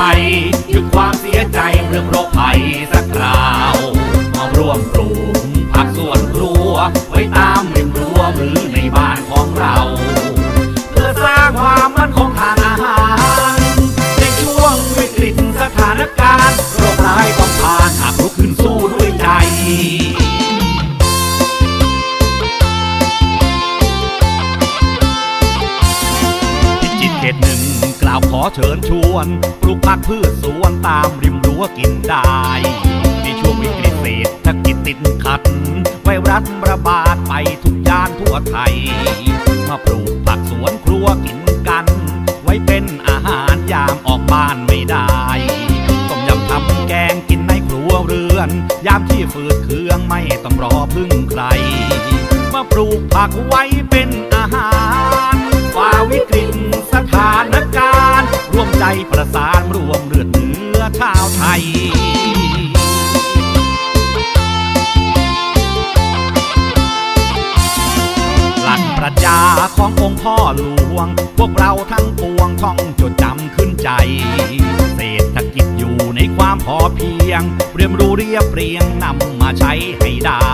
ภัยหยุดความเสียใจเรื่องโรคภัยสักคราวมาร่วมกลุ่มพักส่วนครัว ไว้ตามริมรั้วหรือในบ้านของเรา เพื่อสร้างความมั่นคงทางอาหาร ในช่วงวิกฤตสถานการณ์โรคร้ายต้องผ่านหากลุกขึ้นสู้ด้วยใจเขตหนึ่ง กล่าวขอเชิญชวน ปลูกผักพืชสวนตามริมรั้วกินได้ในช่วงวิกฤตเศรษฐกิจติดขัด ไวรัสระบาดไปทุกย่านทั่วไทย มาปลูกผักสวนครัวกินกัน ไว้เป็นอาหารยามออกบ้านไม่ได้ต้มยำทำแกงกินในครัวเรือน ยามที่ฝืดเคืองไม่ต้องรอพึ่งใคร มาปลูกผักไว้เป็น ชาวไทย หลักปรัชญาขององค์พ่อหลวง พวกเราทั้งปวงท่องจดจำขึ้นใจ เศรษฐกิจอยู่ในความพอเพียง เรียมรู้เรียบเรียงนำมาใช้ให้ได้